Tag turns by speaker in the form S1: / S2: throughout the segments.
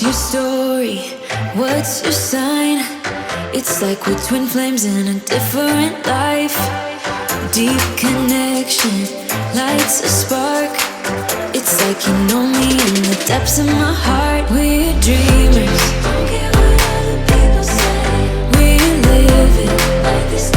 S1: Your story? What's your sign? It's like we're twin flames in a different life. Deep connection lights a spark. It's like you know me in the depths of my heart. We're dreamers. Don't care what other people say. We're living like this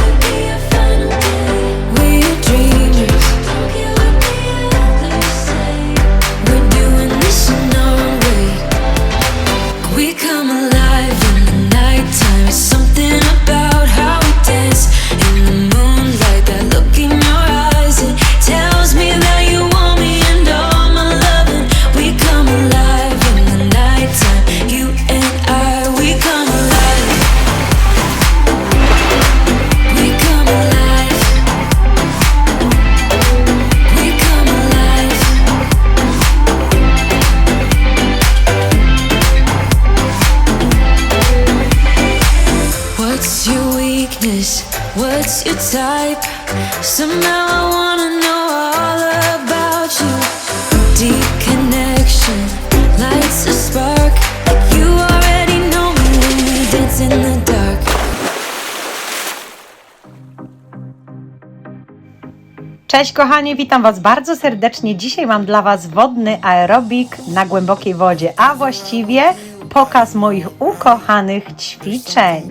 S2: Cześć kochani, witam Was bardzo serdecznie. Dzisiaj mam dla Was wodny aerobik na głębokiej wodzie, a właściwie pokaz moich ukochanych ćwiczeń.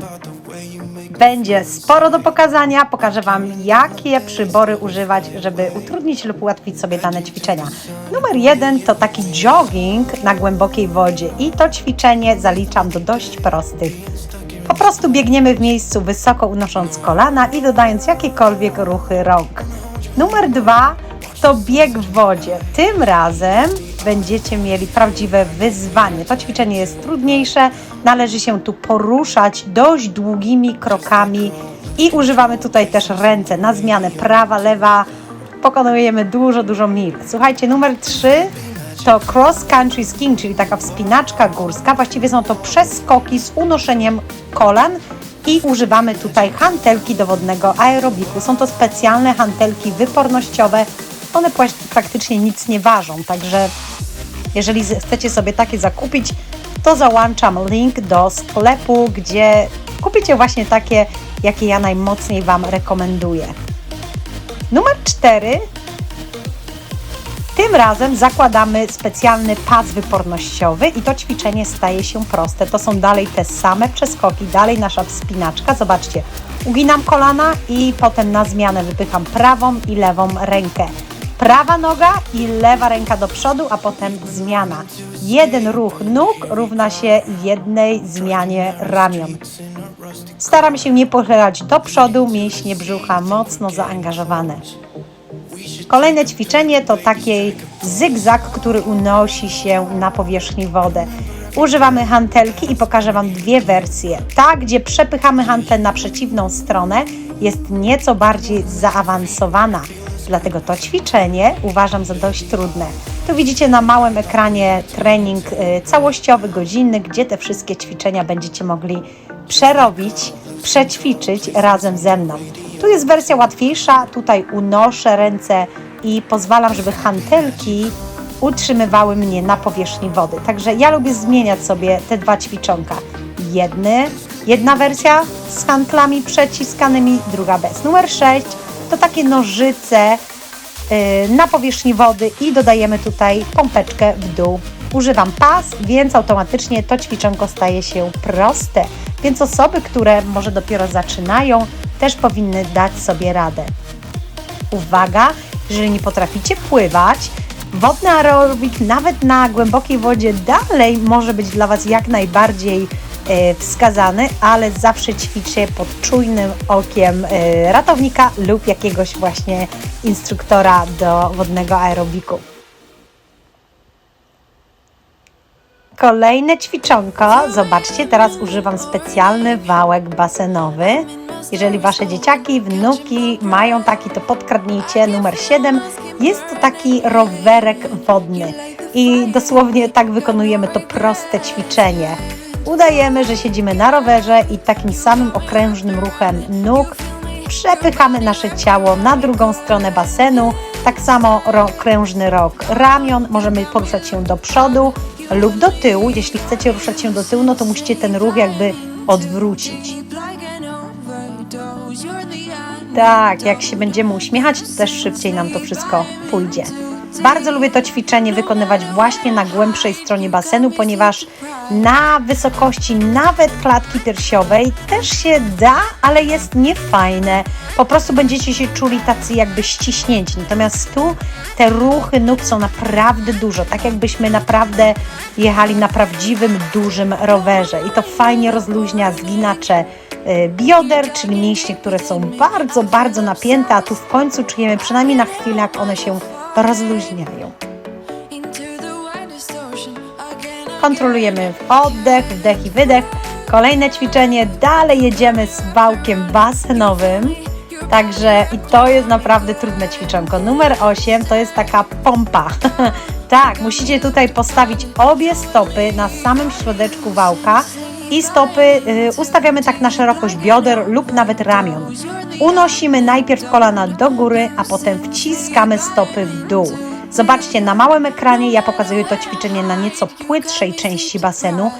S2: Będzie sporo do pokazania. Pokażę Wam, jakie przybory używać, żeby utrudnić lub ułatwić sobie dane ćwiczenia. Numer jeden to taki jogging na głębokiej wodzie i to ćwiczenie zaliczam do dość prostych. Po prostu biegniemy w miejscu wysoko unosząc kolana i dodając jakiekolwiek ruchy rąk. Numer dwa to bieg w wodzie. Tym razem będziecie mieli prawdziwe wyzwanie. To ćwiczenie jest trudniejsze, należy się tu poruszać dość długimi krokami i używamy tutaj też ręce na zmianę prawa, lewa. Pokonujemy dużo, dużo mil. Słuchajcie, numer trzy to cross country skiing, czyli taka wspinaczka górska. Właściwie są to przeskoki z unoszeniem kolan i używamy tutaj hantelki do wodnego aerobiku. Są to specjalne hantelki wypornościowe. One praktycznie nic nie ważą, także jeżeli chcecie sobie takie zakupić, to załączam link do sklepu, gdzie kupicie właśnie takie, jakie ja najmocniej Wam rekomenduję. Numer 4 tym razem zakładamy specjalny pas wypornościowy i to ćwiczenie staje się proste. To są dalej te same przeskoki, dalej nasza wspinaczka. Zobaczcie, uginam kolana i potem na zmianę wypycham prawą i lewą rękę. Prawa noga i lewa ręka do przodu, a potem zmiana. Jeden ruch nóg równa się jednej zmianie ramion. Staram się nie pochylać do przodu, mięśnie brzucha mocno zaangażowane. Kolejne ćwiczenie to taki zygzak, który unosi się na powierzchni wodę. Używamy hantelki i pokażę Wam dwie wersje. Ta, gdzie przepychamy hantel na przeciwną stronę, jest nieco bardziej zaawansowana. Dlatego to ćwiczenie uważam za dość trudne. Tu widzicie na małym ekranie trening y, całościowy, godzinny, gdzie te wszystkie ćwiczenia będziecie mogli przerobić, przećwiczyć razem ze mną. Tu jest wersja łatwiejsza, tutaj unoszę ręce i pozwalam, żeby hantelki utrzymywały mnie na powierzchni wody. Także ja lubię zmieniać sobie te dwa ćwiczonka. Jedny, jedna wersja z hantlami przeciskanymi, druga bez. Numer 6 to takie nożyce yy, na powierzchni wody i dodajemy tutaj pompeczkę w dół. Używam pas, więc automatycznie to ćwiczonko staje się proste. Więc osoby, które może dopiero zaczynają, też powinny dać sobie radę. Uwaga, jeżeli nie potraficie pływać, wodny aerobik nawet na głębokiej wodzie dalej może być dla Was jak najbardziej e, wskazany, ale zawsze ćwiczcie pod czujnym okiem e, ratownika lub jakiegoś właśnie instruktora do wodnego aerobiku. Kolejne ćwiczonko. Zobaczcie, teraz używam specjalny wałek basenowy. Jeżeli Wasze dzieciaki, wnuki mają taki, to podkradnijcie. Numer 7 jest to taki rowerek wodny. I dosłownie tak wykonujemy to proste ćwiczenie. Udajemy, że siedzimy na rowerze i takim samym okrężnym ruchem nóg przepychamy nasze ciało na drugą stronę basenu. Tak samo ro- krężny rok ramion, możemy poruszać się do przodu, lub do tyłu. Jeśli chcecie ruszać się do tyłu, no to musicie ten ruch jakby odwrócić. Tak, jak się będziemy uśmiechać, to też szybciej nam to wszystko pójdzie. Bardzo lubię to ćwiczenie wykonywać właśnie na głębszej stronie basenu, ponieważ na wysokości nawet klatki piersiowej też się da, ale jest niefajne. Po prostu będziecie się czuli tacy jakby ściśnięci. Natomiast tu te ruchy nóg są naprawdę dużo, tak jakbyśmy naprawdę jechali na prawdziwym, dużym rowerze. I to fajnie rozluźnia zginacze y, bioder, czyli mięśnie, które są bardzo, bardzo napięte, a tu w końcu czujemy przynajmniej na chwilę, jak one się rozluźniają. Kontrolujemy oddech, wdech i wydech. Kolejne ćwiczenie, dalej jedziemy z wałkiem basenowym. Także i to jest naprawdę trudne ćwiczonko. Numer 8 to jest taka pompa. tak, musicie tutaj postawić obie stopy na samym środeczku wałka i stopy y, ustawiamy tak na szerokość bioder lub nawet ramion. Unosimy najpierw kolana do góry, a potem wciskamy stopy w dół. Zobaczcie, na małym ekranie ja pokazuję to ćwiczenie na nieco płytszej części basenu.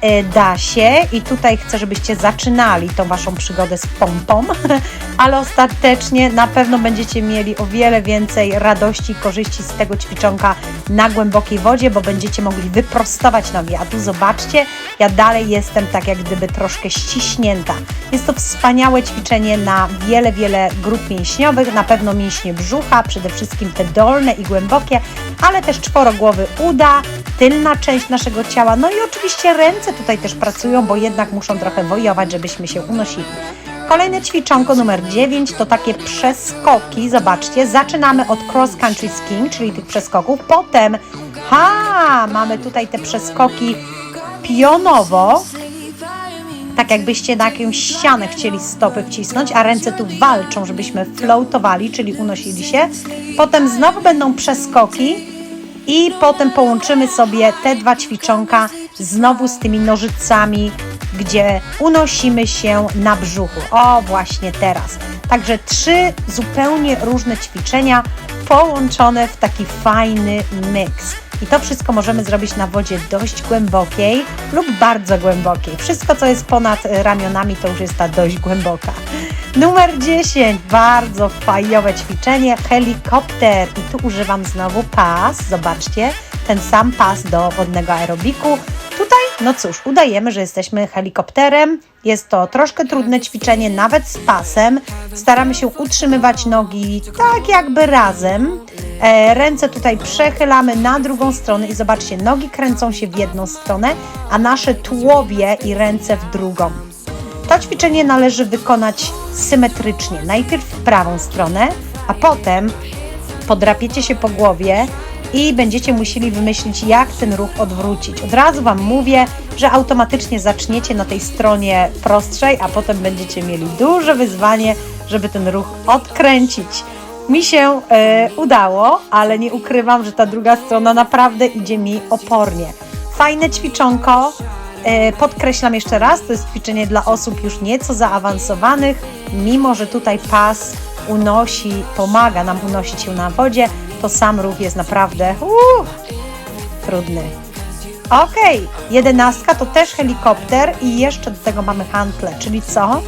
S2: E, Da się i tutaj chcę, żebyście zaczynali tą Waszą przygodę z pompą, ale ostatecznie na pewno będziecie mieli o wiele więcej radości i korzyści z tego ćwiczonka na głębokiej wodzie, bo będziecie mogli wyprostować nogi. A tu zobaczcie, ja dalej jestem tak jak gdyby troszkę ściśnięta. Jest to wspaniałe ćwiczenie na wiele, wiele grup mięśniowych, na pewno mięśnie brzucha, przede wszystkim te dolne i głębokie, ale też czworogłowy uda, tylna część naszego ciała, no i oczywiście ręce tutaj też pracują, bo jednak muszą trochę wojować, żebyśmy się unosili. Kolejne ćwiczonko numer 9 to takie przeskoki. Zobaczcie, zaczynamy od cross country skiing, czyli tych przeskoków. Potem, ha, mamy tutaj te przeskoki pionowo, tak jakbyście na jakąś ścianę chcieli stopy wcisnąć, a ręce tu walczą, żebyśmy floatowali, czyli unosili się. Potem znowu będą przeskoki i potem połączymy sobie te dwa ćwiczonka znowu z tymi nożycami, gdzie unosimy się na brzuchu. O, właśnie teraz. Także trzy zupełnie różne ćwiczenia połączone w taki fajny miks. I to wszystko możemy zrobić na wodzie dość głębokiej lub bardzo głębokiej. Wszystko, co jest ponad e, ramionami, to już jest ta dość głęboka. Numer 10. Bardzo fajowe ćwiczenie. Helikopter. I tu używam znowu pas. Zobaczcie, ten sam pas do wodnego aerobiku. Tutaj, no cóż, udajemy, że jesteśmy helikopterem. Jest to troszkę trudne ćwiczenie, nawet z pasem. Staramy się utrzymywać nogi tak jakby razem. E, ręce tutaj przechylamy na drugą stronę i zobaczcie, nogi kręcą się w jedną stronę, a nasze tułowie i ręce w drugą. To ćwiczenie należy wykonać symetrycznie. Najpierw w prawą stronę, a potem podrapiecie się po głowie i będziecie musieli wymyślić, jak ten ruch odwrócić. Od razu Wam mówię, że automatycznie zaczniecie na tej stronie prostszej, a potem będziecie mieli duże wyzwanie, żeby ten ruch odkręcić. Mi się e, udało, ale nie ukrywam, że ta druga strona naprawdę idzie mi opornie. Fajne ćwiczonko. E, podkreślam jeszcze raz, to jest ćwiczenie dla osób już nieco zaawansowanych, mimo że tutaj pas unosi, pomaga nam unosić się na wodzie, to sam ruch jest naprawdę uh, trudny. Okej, jedenastka to też helikopter i jeszcze do tego mamy hantle, czyli co?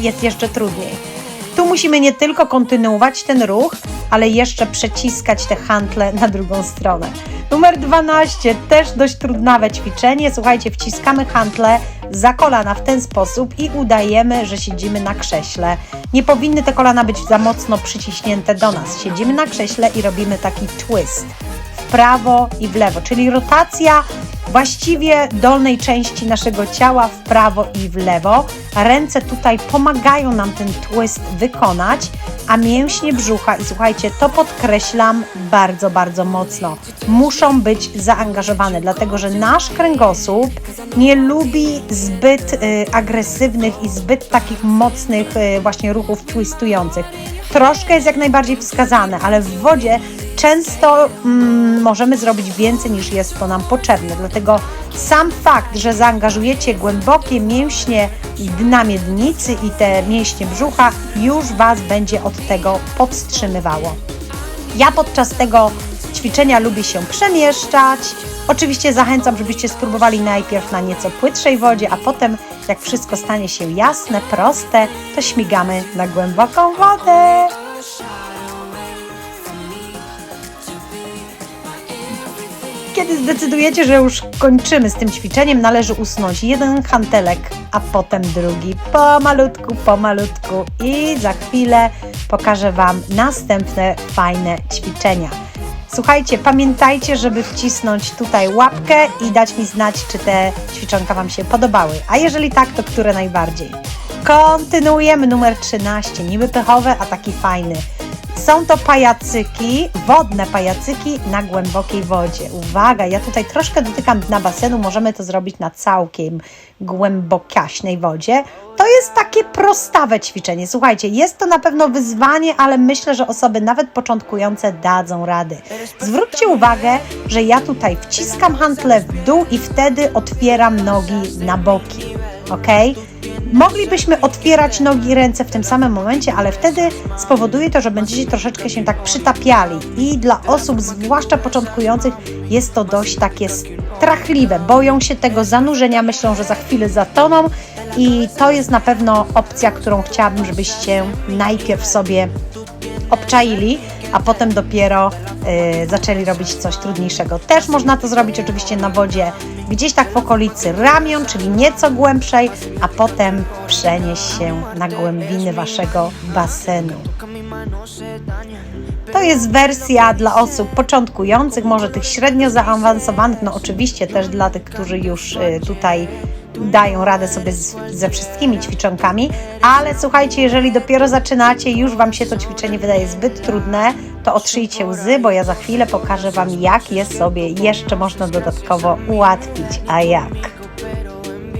S2: Jest jeszcze trudniej. Tu musimy nie tylko kontynuować ten ruch, ale jeszcze przeciskać te hantle na drugą stronę. Numer 12, też dość trudnawe ćwiczenie. Słuchajcie, wciskamy hantle za kolana w ten sposób i udajemy, że siedzimy na krześle. Nie powinny te kolana być za mocno przyciśnięte do nas. Siedzimy na krześle i robimy taki twist w prawo i w lewo, czyli rotacja właściwie dolnej części naszego ciała w prawo i w lewo. Ręce tutaj pomagają nam ten twist wykonać, a mięśnie brzucha, i słuchajcie, to podkreślam bardzo, bardzo mocno, muszą być zaangażowane, dlatego że nasz kręgosłup nie lubi zbyt y, agresywnych i zbyt takich mocnych y, właśnie ruchów twistujących. Troszkę jest jak najbardziej wskazane, ale w wodzie często mm, możemy zrobić więcej niż jest to nam potrzebne. Dlatego sam fakt, że zaangażujecie głębokie mięśnie dna miednicy i te mięśnie brzucha, już Was będzie od tego powstrzymywało. Ja podczas tego ćwiczenia lubię się przemieszczać, Oczywiście zachęcam, żebyście spróbowali najpierw na nieco płytszej wodzie, a potem jak wszystko stanie się jasne, proste, to śmigamy na głęboką wodę. Kiedy zdecydujecie, że już kończymy z tym ćwiczeniem, należy usunąć jeden hantelek, a potem drugi pomalutku, pomalutku i za chwilę pokażę Wam następne fajne ćwiczenia. Słuchajcie, pamiętajcie, żeby wcisnąć tutaj łapkę i dać mi znać, czy te ćwiczonka Wam się podobały. A jeżeli tak, to które najbardziej. Kontynuujemy numer 13, niby pechowe, a taki fajny. Są to pajacyki, wodne pajacyki na głębokiej wodzie. Uwaga, ja tutaj troszkę dotykam dna basenu, możemy to zrobić na całkiem głębokaśnej wodzie. To jest takie prostawe ćwiczenie. Słuchajcie, jest to na pewno wyzwanie, ale myślę, że osoby nawet początkujące dadzą rady. Zwróćcie uwagę, że ja tutaj wciskam hantle w dół i wtedy otwieram nogi na boki. Ok? Moglibyśmy otwierać nogi i ręce w tym samym momencie, ale wtedy spowoduje to, że będziecie troszeczkę się tak przytapiali. I dla osób, zwłaszcza początkujących, jest to dość takie strachliwe. Boją się tego zanurzenia, myślą, że za chwilę zatoną. I to jest na pewno opcja, którą chciałabym, żebyście najpierw sobie obczaili, a potem dopiero y, zaczęli robić coś trudniejszego. Też można to zrobić oczywiście na wodzie, gdzieś tak w okolicy ramion, czyli nieco głębszej, a potem przenieść się na głębiny waszego basenu. To jest wersja dla osób początkujących, może tych średnio zaawansowanych, no oczywiście też dla tych, którzy już y, tutaj dają radę sobie z, ze wszystkimi ćwiczonkami, ale słuchajcie, jeżeli dopiero zaczynacie, już Wam się to ćwiczenie wydaje zbyt trudne, to otrzyjcie łzy, bo ja za chwilę pokażę Wam, jak je sobie jeszcze można dodatkowo ułatwić. A jak?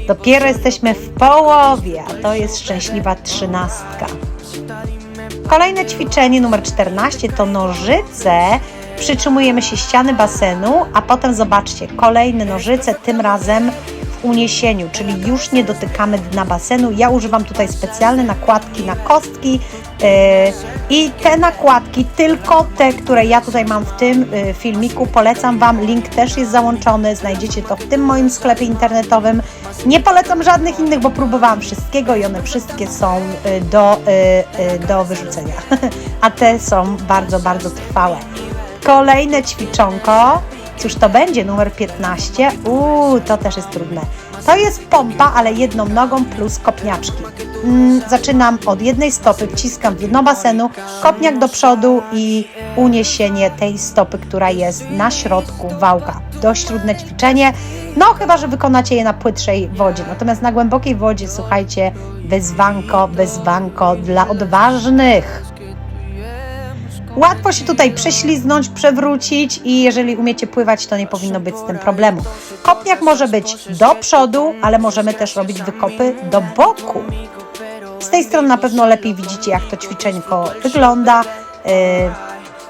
S2: Dopiero jesteśmy w połowie, a to jest szczęśliwa trzynastka. Kolejne ćwiczenie numer 14 to nożyce. Przytrzymujemy się ściany basenu, a potem zobaczcie, kolejne nożyce, tym razem uniesieniu, czyli już nie dotykamy dna basenu. Ja używam tutaj specjalne nakładki na kostki yy, i te nakładki, tylko te, które ja tutaj mam w tym yy, filmiku, polecam Wam. Link też jest załączony, znajdziecie to w tym moim sklepie internetowym. Nie polecam żadnych innych, bo próbowałam wszystkiego i one wszystkie są y, do, do wyrzucenia. A te są bardzo, bardzo trwałe. Kolejne ćwiczonko. Cóż to będzie? Numer 15. Uuu, to też jest trudne. To jest pompa, ale jedną nogą plus kopniaczki. Mm, zaczynam od jednej stopy, wciskam w dno basenu, kopniak do przodu i uniesienie tej stopy, która jest na środku wałka. Dość trudne ćwiczenie, no chyba, że wykonacie je na płytszej wodzie. Natomiast na głębokiej wodzie, słuchajcie, wyzwanko, wyzwanko dla odważnych. Łatwo się tutaj prześliznąć, przewrócić i jeżeli umiecie pływać, to nie powinno być z tym problemu. Kopniak może być do przodu, ale możemy też robić wykopy do boku. Z tej strony na pewno lepiej widzicie, jak to ćwiczeńko wygląda. Yy,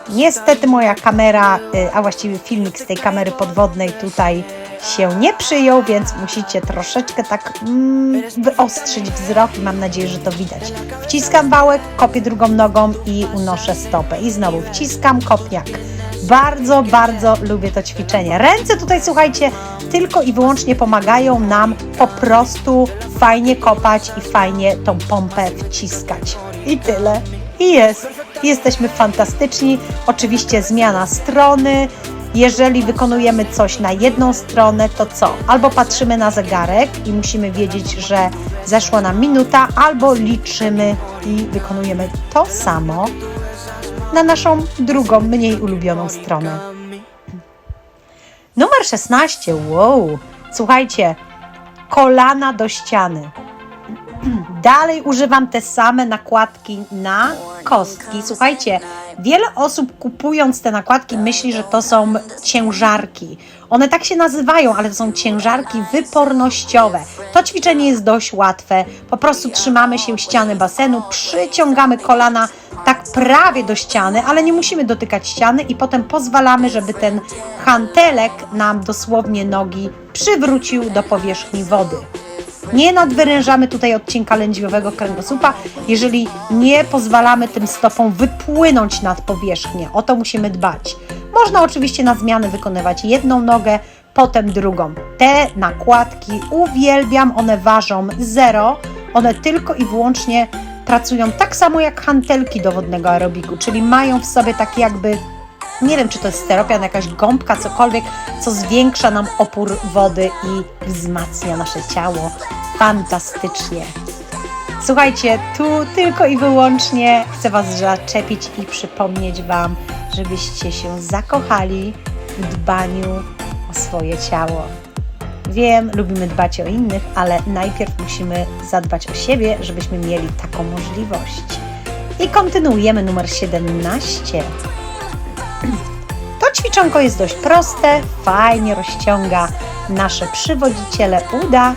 S2: Niestety moja kamera, y, a właściwie filmik z tej kamery podwodnej tutaj się nie przyjął, więc musicie troszeczkę tak mm, wyostrzyć wzrok i mam nadzieję, że to widać. Wciskam wałek, kopię drugą nogą i unoszę stopę. I znowu wciskam kopniak. Bardzo, bardzo lubię to ćwiczenie. Ręce tutaj, słuchajcie, tylko i wyłącznie pomagają nam po prostu fajnie kopać i fajnie tą pompę wciskać. I tyle. I jest. Jesteśmy fantastyczni. Oczywiście zmiana strony. Jeżeli wykonujemy coś na jedną stronę, to co? Albo patrzymy na zegarek i musimy wiedzieć, że zeszła nam minuta, albo liczymy i wykonujemy to samo na naszą drugą, mniej ulubioną stronę. Numer 16. Wow. Słuchajcie, kolana do ściany. Dalej używam te same nakładki na kostki. Słuchajcie, wiele osób kupując te nakładki myśli, że to są ciężarki. One tak się nazywają, ale to są ciężarki wypornościowe. To ćwiczenie jest dość łatwe. Po prostu trzymamy się ściany basenu, przyciągamy kolana tak prawie do ściany, ale nie musimy dotykać ściany i potem pozwalamy, żeby ten hantelek nam dosłownie nogi przywrócił do powierzchni wody. Nie nadwyrężamy tutaj odcinka lędźwiowego kręgosłupa, jeżeli nie pozwalamy tym stopom wypłynąć nad powierzchnię. O to musimy dbać. Można oczywiście na zmiany wykonywać jedną nogę potem drugą. Te nakładki uwielbiam, one ważą zero, one tylko i wyłącznie pracują tak samo jak hantelki do wodnego aerobiku, czyli mają w sobie taki jakby nie wiem, czy to jest steropian, jakaś gąbka, cokolwiek, co zwiększa nam opór wody i wzmacnia nasze ciało. Fantastycznie. Słuchajcie, tu tylko i wyłącznie chcę Was zaczepić i przypomnieć Wam, żebyście się zakochali w dbaniu o swoje ciało. Wiem, lubimy dbać o innych, ale najpierw musimy zadbać o siebie, żebyśmy mieli taką możliwość. I kontynuujemy numer 17. To ćwiczonko jest dość proste, fajnie rozciąga nasze przywodziciele uda.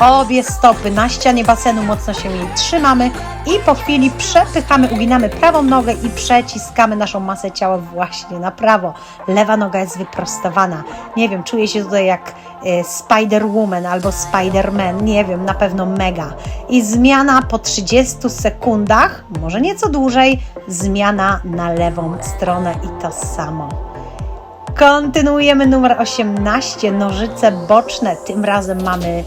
S2: Obie stopy na ścianie basenu mocno się jej trzymamy i po chwili przepychamy, uginamy prawą nogę i przeciskamy naszą masę ciała właśnie na prawo. Lewa noga jest wyprostowana. Nie wiem, czuję się tutaj jak e, Spider-Woman albo Spider-Man, nie wiem, na pewno mega. I zmiana po 30 sekundach, może nieco dłużej, zmiana na lewą stronę i to samo. Kontynuujemy numer 18, nożyce boczne. Tym razem mamy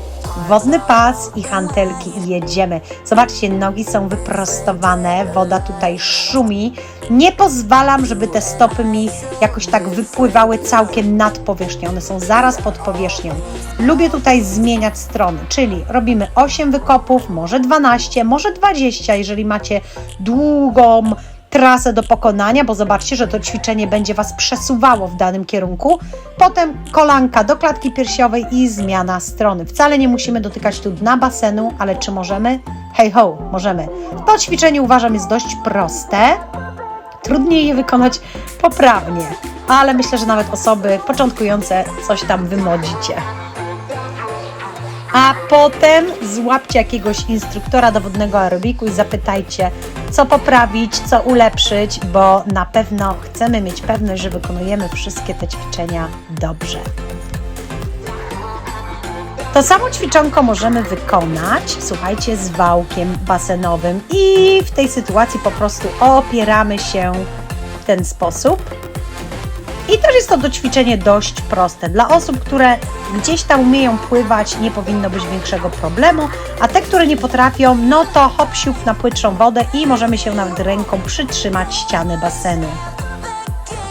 S2: wodny pas i hantelki i jedziemy. Zobaczcie, nogi są wyprostowane, woda tutaj szumi. Nie pozwalam, żeby te stopy mi jakoś tak wypływały całkiem nad powierzchnią. One są zaraz pod powierzchnią. Lubię tutaj zmieniać strony, czyli robimy 8 wykopów, może 12, może 20, jeżeli macie długą trasę do pokonania, bo zobaczcie, że to ćwiczenie będzie Was przesuwało w danym kierunku. Potem kolanka do klatki piersiowej i zmiana strony. Wcale nie musimy dotykać tu dna basenu, ale czy możemy? Hej ho, możemy. To ćwiczenie uważam jest dość proste. Trudniej je wykonać poprawnie, ale myślę, że nawet osoby początkujące coś tam wymodzicie. A potem złapcie jakiegoś instruktora dowodnego aerobiku i zapytajcie, co poprawić, co ulepszyć, bo na pewno chcemy mieć pewność, że wykonujemy wszystkie te ćwiczenia dobrze. To samo ćwiczonko możemy wykonać, słuchajcie, z wałkiem basenowym i w tej sytuacji po prostu opieramy się w ten sposób. I też jest to do ćwiczenie dość proste. Dla osób, które gdzieś tam umieją pływać, nie powinno być większego problemu, a te, które nie potrafią, no to hop siup na płytszą wodę i możemy się nawet ręką przytrzymać ściany basenu.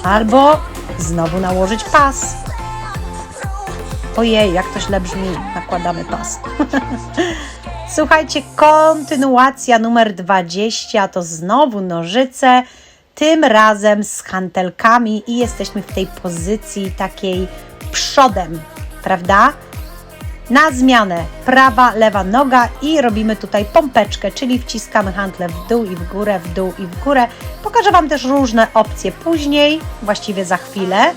S2: Albo znowu nałożyć pas. Ojej, jak to źle brzmi, nakładamy pas. Słuchajcie, kontynuacja numer 20 to znowu nożyce, tym razem z hantelkami i jesteśmy w tej pozycji takiej przodem, prawda? Na zmianę prawa, lewa noga i robimy tutaj pompeczkę, czyli wciskamy hantle w dół i w górę, w dół i w górę. Pokażę Wam też różne opcje później, właściwie za chwilę.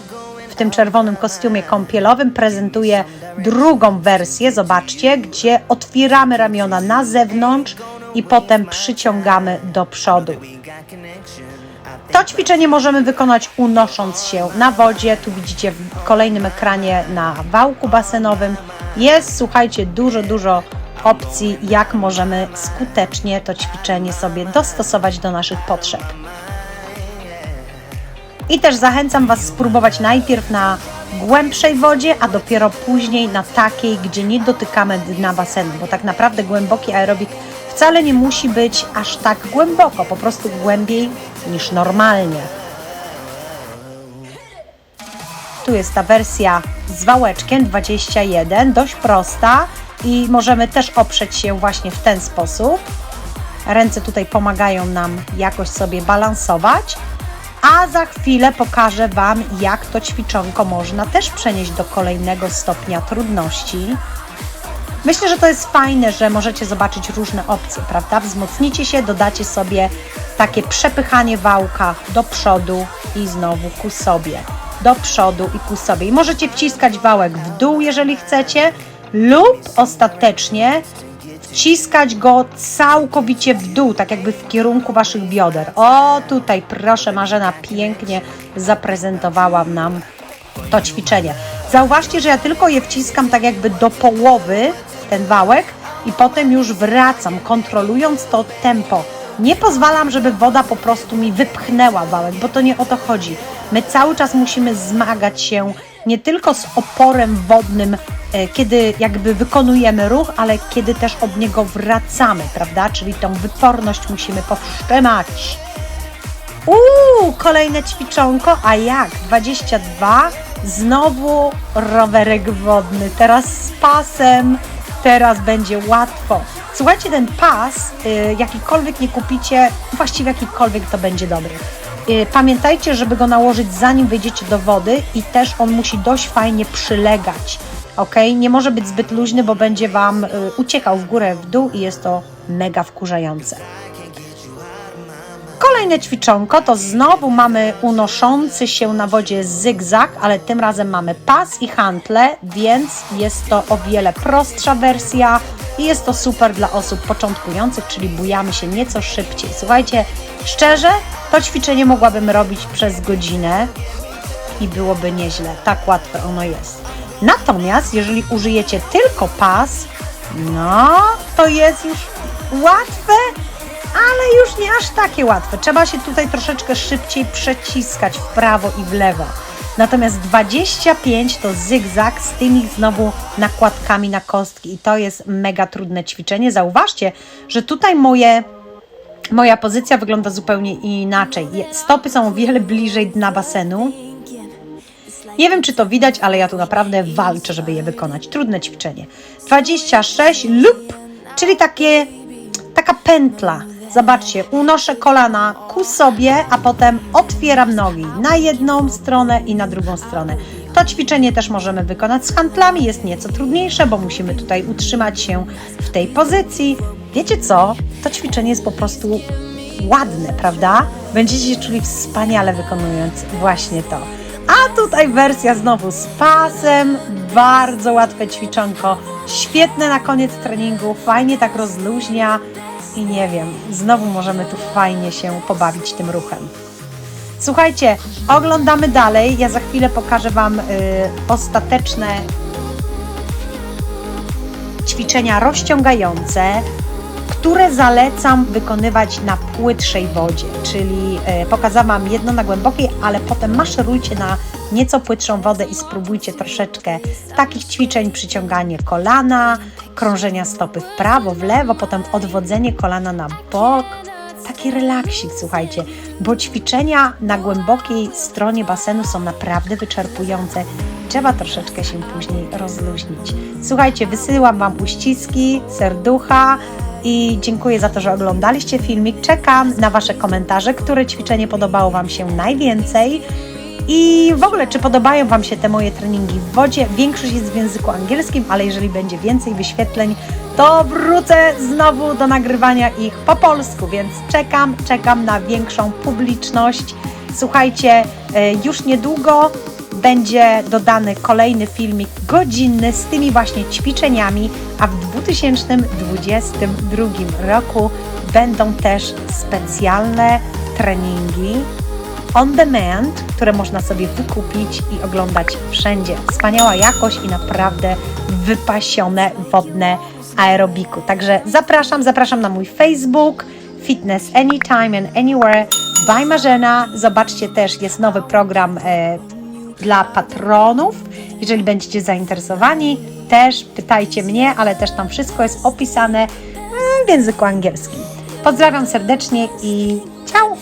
S2: W tym czerwonym kostiumie kąpielowym prezentuję drugą wersję, zobaczcie, gdzie otwieramy ramiona na zewnątrz i potem przyciągamy do przodu. To ćwiczenie możemy wykonać unosząc się na wodzie. Tu widzicie w kolejnym ekranie na wałku basenowym. Jest, słuchajcie, dużo, dużo opcji, jak możemy skutecznie to ćwiczenie sobie dostosować do naszych potrzeb. I też zachęcam Was spróbować najpierw na głębszej wodzie, a dopiero później na takiej, gdzie nie dotykamy dna basenu, bo tak naprawdę głęboki aerobik wcale nie musi być aż tak głęboko, po prostu głębiej niż normalnie. Tu jest ta wersja z wałeczkiem 21, dość prosta i możemy też oprzeć się właśnie w ten sposób. Ręce tutaj pomagają nam jakoś sobie balansować. A za chwilę pokażę Wam, jak to ćwiczonko można też przenieść do kolejnego stopnia trudności. Myślę, że to jest fajne, że możecie zobaczyć różne opcje, prawda? Wzmocnicie się, dodacie sobie takie przepychanie wałka do przodu i znowu ku sobie. Do przodu i ku sobie. I możecie wciskać wałek w dół, jeżeli chcecie, lub ostatecznie wciskać go całkowicie w dół, tak jakby w kierunku Waszych bioder. O, tutaj proszę, Marzena pięknie zaprezentowała nam to ćwiczenie. Zauważcie, że ja tylko je wciskam tak jakby do połowy, ten wałek, i potem już wracam, kontrolując to tempo. Nie pozwalam, żeby woda po prostu mi wypchnęła wałek, bo to nie o to chodzi. My cały czas musimy zmagać się nie tylko z oporem wodnym, kiedy jakby wykonujemy ruch, ale kiedy też od niego wracamy, prawda? Czyli tą wyporność musimy powstrzymać. Uuu, kolejne ćwiczonko, a jak? 22, znowu rowerek wodny, teraz z pasem, teraz będzie łatwo. Słuchajcie, ten pas, y, jakikolwiek nie kupicie, właściwie jakikolwiek to będzie dobry. Y, Pamiętajcie, żeby go nałożyć zanim wejdziecie do wody i też on musi dość fajnie przylegać. Ok, nie może być zbyt luźny, bo będzie Wam y, uciekał w górę, w dół i jest to mega wkurzające. Kolejne ćwiczonko to znowu mamy unoszący się na wodzie zygzak, ale tym razem mamy pas i hantle, więc jest to o wiele prostsza wersja i jest to super dla osób początkujących, czyli bujamy się nieco szybciej. Słuchajcie, szczerze, to ćwiczenie mogłabym robić przez godzinę i byłoby nieźle. Tak łatwe ono jest. Natomiast jeżeli użyjecie tylko pas, no to jest już łatwe, ale już nie aż takie łatwe. Trzeba się tutaj troszeczkę szybciej przeciskać w prawo i w lewo. Natomiast 25 to zygzak z tymi znowu nakładkami na kostki i to jest mega trudne ćwiczenie. Zauważcie, że tutaj moje moja pozycja wygląda zupełnie inaczej. Stopy są o wiele bliżej dna basenu. Nie wiem, czy to widać, ale ja tu naprawdę walczę, żeby je wykonać. Trudne ćwiczenie. 26 lub, czyli takie, taka pętla. Zobaczcie, unoszę kolana ku sobie, a potem otwieram nogi na jedną stronę i na drugą stronę. To ćwiczenie też możemy wykonać z handlami, jest nieco trudniejsze, bo musimy tutaj utrzymać się w tej pozycji. Wiecie co? To ćwiczenie jest po prostu ładne, prawda? Będziecie się czuli wspaniale wykonując właśnie to. A tutaj wersja znowu z pasem, bardzo łatwe ćwiczonko, świetne na koniec treningu, fajnie tak rozluźnia. I nie wiem, znowu możemy tu fajnie się pobawić tym ruchem. Słuchajcie, oglądamy dalej. Ja za chwilę pokażę Wam y, ostateczne ćwiczenia rozciągające, które zalecam wykonywać na płytszej wodzie, czyli e, pokazałam jedno na głębokiej, ale potem maszerujcie na nieco płytszą wodę i spróbujcie troszeczkę takich ćwiczeń, przyciąganie kolana, krążenia stopy w prawo, w lewo, potem odwodzenie kolana na bok, taki relaksik, słuchajcie, bo ćwiczenia na głębokiej stronie basenu są naprawdę wyczerpujące. Trzeba troszeczkę się później rozluźnić. Słuchajcie, wysyłam Wam uściski, serducha i dziękuję za to, że oglądaliście filmik. Czekam na Wasze komentarze, które ćwiczenie podobało Wam się najwięcej. I w ogóle, czy podobają Wam się te moje treningi w wodzie? Większość jest w języku angielskim, ale jeżeli będzie więcej wyświetleń, to wrócę znowu do nagrywania ich po polsku, więc czekam, czekam na większą publiczność. Słuchajcie, e, już niedługo będzie dodany kolejny filmik godzinny z tymi właśnie ćwiczeniami, a w 2022 roku będą też specjalne treningi on demand, które można sobie wykupić i oglądać wszędzie. Wspaniała jakość i naprawdę wypasione wodne aerobiku. Także zapraszam, zapraszam na mój Facebook Fitness Anytime and Anywhere by Marzena. Zobaczcie też, jest nowy program e, dla patronów. Jeżeli będziecie zainteresowani, też pytajcie mnie, ale też tam wszystko jest opisane mm, w języku angielskim. Pozdrawiam serdecznie i ciao!